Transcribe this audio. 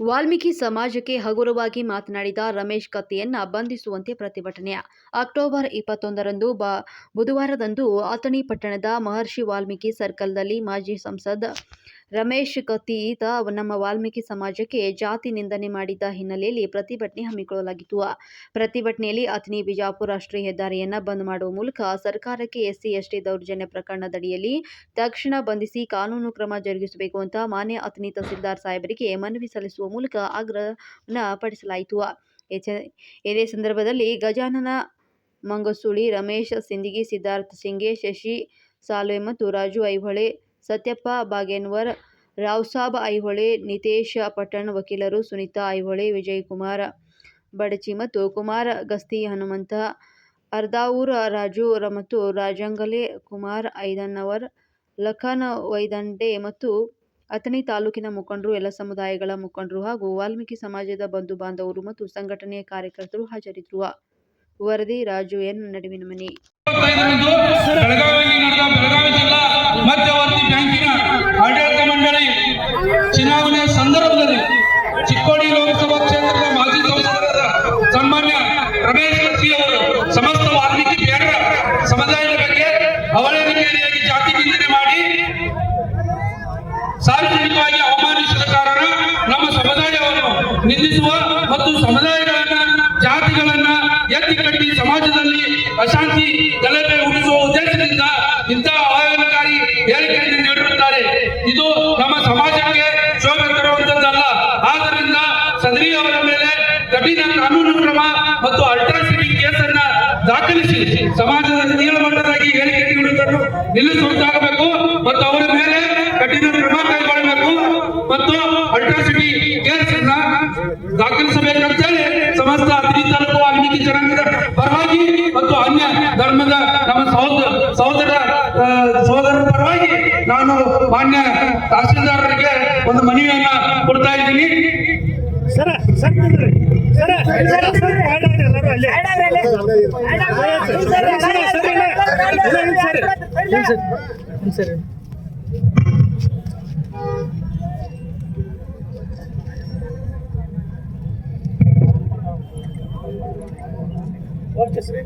ವಾಲ್ಮೀಕಿ ಸಮಾಜಕ್ಕೆ ಹಗುರವಾಗಿ ಮಾತನಾಡಿದ ರಮೇಶ್ ಕತ್ತಿಯನ್ನ ಬಂಧಿಸುವಂತೆ ಪ್ರತಿಭಟನೆ. ಅಕ್ಟೋಬರ್ ಇಪ್ಪತ್ತೊಂದರಂದು ಬ, ಬುಧವಾರದಂದು ಅಥಣಿ ಪಟ್ಟಣದ ಮಹರ್ಷಿ ವಾಲ್ಮೀಕಿ ಸರ್ಕಲ್ನಲ್ಲಿ ಮಾಜಿ ಸಂಸದ ರಮೇಶ್ ಕತ್ತಿ ಈತ ನಮ್ಮ ವಾಲ್ಮೀಕಿ ಸಮಾಜಕ್ಕೆ ಜಾತಿ ನಿಂದನೆ ಮಾಡಿದ್ದ ಹಿನ್ನೆಲೆಯಲ್ಲಿ ಪ್ರತಿಭಟನೆ ಹಮ್ಮಿಕೊಳ್ಳಲಾಗಿತ್ತು. ಪ್ರತಿಭಟನೆಯಲ್ಲಿ ಅಥಣಿ ಬಿಜಾಪುರ ರಾಷ್ಟ್ರೀಯ ಹೆದ್ದಾರಿಯನ್ನ ಬಂದ್ ಮಾಡುವ ಮೂಲಕ ಸರ್ಕಾರಕ್ಕೆ ಎಸ್ಸಿ ಎಸ್ಟಿ ದೌರ್ಜನ್ಯ ಪ್ರಕರಣದಡಿಯಲ್ಲಿ ತಕ್ಷಣ ಬಂಧಿಸಿ ಕಾನೂನು ಕ್ರಮ ಜರುಗಿಸಬೇಕು ಅಂತ ಮಾನ್ಯ ಅಥಣಿ ತಹಸೀಲ್ದಾರ್ ಸಾಹೇಬರಿಗೆ ಮನವಿ ಸಲ್ಲಿಸುವ ಮೂಲಕ ಆಗ್ರಹನ ಪಡಿಸಲಾಯಿತು. ಇದೇ ಸಂದರ್ಭದಲ್ಲಿ ಗಜಾನನ ಮಂಗಸುಳಿ, ರಮೇಶ್ ಸಿಂದಗಿ, ಸಿದ್ಧಾರ್ಥ ಸಿಂಗೆ, ಶಶಿ ಸಾಲ್ವೆ ಮತ್ತು ರಾಜು ಐಹೊಳೆ ಸತ್ಯಪ್ಪ ಬಾಗೇನ್ವರ್, ರಾವ್ಸಾಬ್ ಐಹೊಳೆ, ನಿತೇಶ ಪಟ್ಟಣ್ ವಕೀಲರು ಸುನೀತಾ ಐಹೊಳೆ, ವಿಜಯಕುಮಾರ್ ಬಡಚಿ ಮತ್ತು ಕುಮಾರ್ ಗಸ್ತಿ, ಹನುಮಂತ ಅರ್ದಾವೂರ್, ರಾಜು ಮತ್ತು ರಾಜಂಗಲೆ, ಕುಮಾರ್ ಐದನ್ನವರ್ ಲಖನ್ ವೈದಂಡೆ ಮತ್ತು ಅಥಣಿ ತಾಲೂಕಿನ ಮುಖಂಡರು, ಎಲ್ಲ ಸಮುದಾಯಗಳ ಮುಖಂಡರು ಹಾಗೂ ವಾಲ್ಮೀಕಿ ಸಮಾಜದ ಬಂಧು ಬಾಂಧವರು ಮತ್ತು ಸಂಘಟನೆಯ ಕಾರ್ಯಕರ್ತರು ಹಾಜರಿದ್ದರು ವರದಿ ರಾಜು ಎನ್ ನಡುವಿನ ಸಾರ್ವಜನಿಕವಾಗಿ ಅವಮಾನಿಸಿದ ಕಾರಣ ನಮ್ಮ ಸಮುದಾಯವನ್ನು ನಿಂದಿಸುವ ಮತ್ತು ಸಮುದಾಯಗಳನ್ನ, ಜಾತಿಗಳನ್ನ ಎತ್ತಿ ಕಟ್ಟಿ ಸಮಾಜದಲ್ಲಿ ಅಶಾಂತಿ ಗಲಭೆ ಉಳಿಸುವ ಉದ್ದೇಶದಿಂದ ಇಂತಹ ಅವಹೇಳನಕಾರಿ ಹೇಳಿಕೆಯನ್ನು ನೀಡಿರುತ್ತಾರೆ. ಇದು ನಮ್ಮ ಸಮಾಜಕ್ಕೆ ಶೋಭೆ ತರುವಂತದ್ದಲ್ಲ. ಆದ್ದರಿಂದ ಸದ್ರಿ ಅವರ ಮೇಲೆ ಕಠಿಣ ಕಾನೂನು ಕ್ರಮ ಮತ್ತು ಅಲ್ಟ್ರಾಸಿಟಿ ಕೇಸನ್ನ ದಾಖಲಿಸಿ ಸಮಾಜದ ನೀಳಮಟ್ಟದಾಗಿ ಹೇಳಿಕೆ ನೀಡುವುದನ್ನು ನಿಲ್ಲಿಸುವಂತಾಗಬೇಕು ಮತ್ತು ಅವರ ಮೇಲೆ ಕಠಿಣ ಕ್ರಮ ಕೈಗೊಳ್ಳಬೇಕು ಮತ್ತು ಅಲ್ಟ್ರಾಸಿಟಿ ಕೇಸ್ ದಾಖಲಿಸಬೇಕಂತೇಳಿ ಸಮಸ್ತ ಅತಿಥಿ ತಾಲೂಕು ವಾಲ್ಮೀಕಿ ಜನಾಂಗದ ಪರವಾಗಿ ಮತ್ತು ಅನ್ಯ ಧರ್ಮದ ನಮ್ಮ ಸಹೋದರ ಸಹೋದರ ಸಹೋದರ ಸಹೋದರರ ಪರವಾಗಿ ನಾನು ಮಾನ್ಯ ತಹಸೀಲ್ದಾರರಿಗೆ ಒಂದು ಮನವಿಯನ್ನ ಕೊಡ್ತಾ ಇದ್ದೀನಿ ಸರ ಸರ್. ಸರ ಸರ ಸರ್. ಸರ, ಸರ,